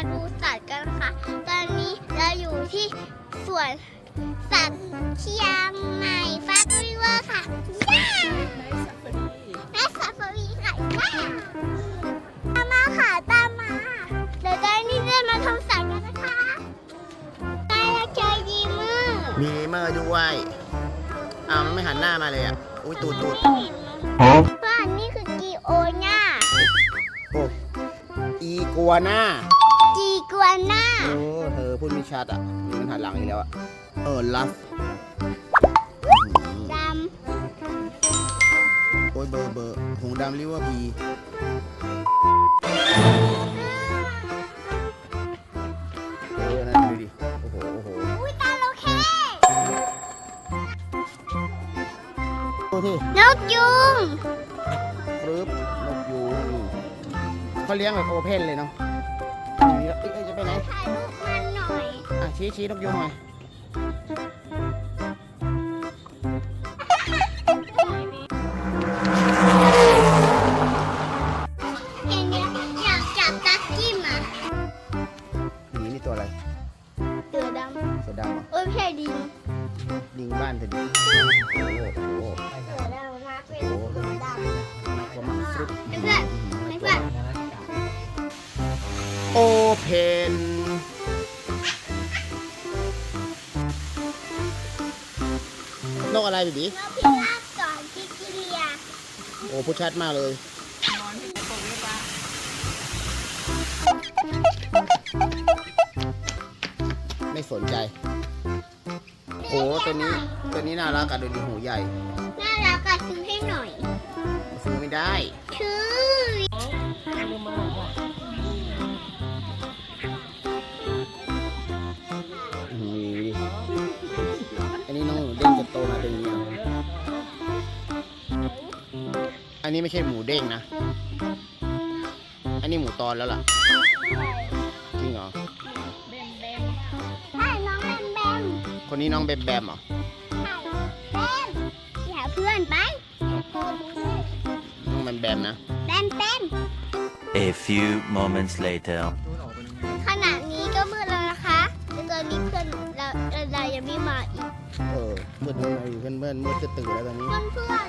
าดูสัตว์กันค่ะ ตอนนี้เราอยู่ที่สวนสัตว์เชียงใหม่ฟาร์มริเวอร์ค่ะย่าแม่ซาฟารีค่ะย่าตามมาค่ะตามมา เดี๋ยวตอนนี้จะมาทำสัตว์กันนะคะตายแล้วเจอยีมือมีเมอร์ด้วยอ้าวมันไม่หันหน้ามาเลยอะ อุ้ยตูดตูดบ้านนี่คือกีโอน่าโอ้อีกัวน่า จีกัวน่าเออเธอพูดไม่ชัดอะนี่มันหันหลังอีกแล้วอะเออลัฟดโอ้ยเบอร์เบอร์หงดำริเวอร์พีเออนั่นดูดิโอ้โหโอ้โหำอุ้ยตาโลเคดูที่นกยุงฟรึบนกยูงเขาเลี้ยงแบบโอเพนเลยเนาะนี่แล้ว เอ้ยเอ้ยจะไปไหน ถ่ายรูปมันหน่อย อะชี้ชี้นกยูงหน่อยอย่างเงี้ยอยากจับตักกิ้มอะนี่นี่ตัวอะไรเสือดเสือดำเหรอำเอ้ยไม่ใช่ดิงลิงบ้านเธอดิโอ้โห นกอะไรบีบีนกพิราบก่อนพิกิเลียโอ้พูดชัดมากเลย ไม่สนใจโอ้ตัวนี้ตัวนี้น่ารักอะดูดิหูใหญ่ น่ารักอะซื้อให้หน่อย ซื้อไม่ได้ชื่อ นนี้ไม่ใช่หมูเด้งนะ อันนี้หมูตอนแล้วล่ะ จริงเหรอใช่น้องแบมแบมคนนี้น้องแบมแบมเหรอ ใช่แบมอย่าเพื่อนไปน้องแบมแบมนะแบมแบม A few moments later. ขณะนี้ก็มืดแล้วนะคะแต่ตอนนี้เพื่อนเราเรายังไม่มาอีก เออมืดมืดอยู่เพื่อนเพื่อนมืดจะตื่นแล้วตอนนี้ เพื่อนเพื่อน